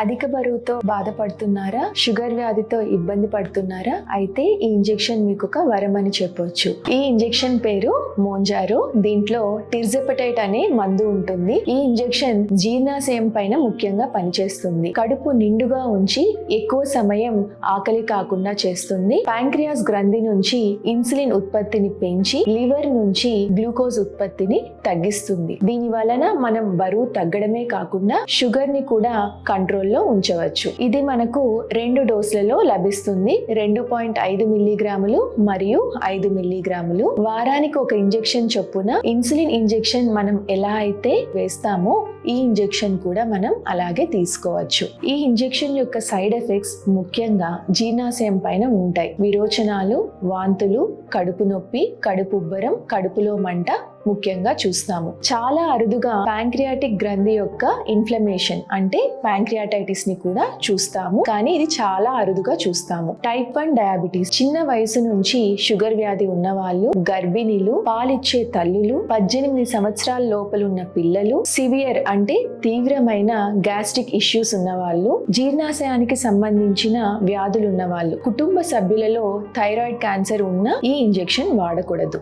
అధిక బరువుతో బాధపడుతున్నారా? షుగర్ వ్యాధితో ఇబ్బంది పడుతున్నారా? అయితే ఈ ఇంజెక్షన్ మీకు ఒక వరం అని చెప్పొచ్చు. ఈ ఇంజెక్షన్ పేరు మోంజారో. దీంట్లో టిర్జెపటైట్ అనే మందు ఉంటుంది. ఈ ఇంజెక్షన్ జీర్ణాశయం పైన ముఖ్యంగా పనిచేస్తుంది. కడుపు నిండుగా ఉంచి ఎక్కువ సమయం ఆకలి కాకుండా చేస్తుంది. ప్యాంక్రియాస్ గ్రంథి నుంచి ఇన్సులిన్ ఉత్పత్తిని పెంచి లివర్ నుంచి గ్లూకోజ్ ఉత్పత్తిని తగ్గిస్తుంది. దీని వలన మనం బరువు తగ్గడమే కాకుండా షుగర్ని కూడా కంట్రోల్లో ఉంచవచ్చు. ఇది మనకు రెండు డోసులలో లభిస్తుంది. రెండు పాయింట్ ఐదు మిల్లీగ్రాములు మరియు ఐదు మిల్లీగ్రాములు. వారానికి ఒక ఇంజెక్షన్ చొప్పున ఇన్సులిన్ ఇంజెక్షన్ మనం ఎలా అయితే వేస్తామో ఈ ఇంజెక్షన్ కూడా మనం అలాగే తీసుకోవచ్చు. ఈ ఇంజెక్షన్ యొక్క సైడ్ ఎఫెక్ట్స్ ముఖ్యంగా జీర్ణాశయం పైన ఉంటాయి. విరోచనాలు వాంతులు కడుపు నొప్పి కడుపు ఉబ్బరం కడుపులో మంట ముఖ్యంగా చూస్తాము. చాలా అరుదుగా ప్యాంక్రియాటిక్ గ్రంథి యొక్క ఇన్ఫ్లమేషన్ అంటే ప్యాంక్రియాటైటిస్ని కూడా చూస్తాము. కానీ ఇది చాలా అరుదుగా చూస్తాము. టైప్ వన్ డయాబెటీస్ చిన్న వయసు నుంచి షుగర్ వ్యాధి ఉన్న వాళ్ళు గర్భిణీలు పాలిచ్చే తల్లులు పద్దెనిమిది సంవత్సరాల లోపల ఉన్న పిల్లలు సివియర్ అంటే తీవ్రమైన గ్యాస్ట్రిక్ ఇష్యూస్ ఉన్న వాళ్ళు జీర్ణాశయానికి సంబంధించిన వ్యాధులు ఉన్న వాళ్ళు కుటుంబ సభ్యులలో థైరాయిడ్ క్యాన్సర్ ఉన్న ఈ ఇంజెక్షన్ వాడకూడదు.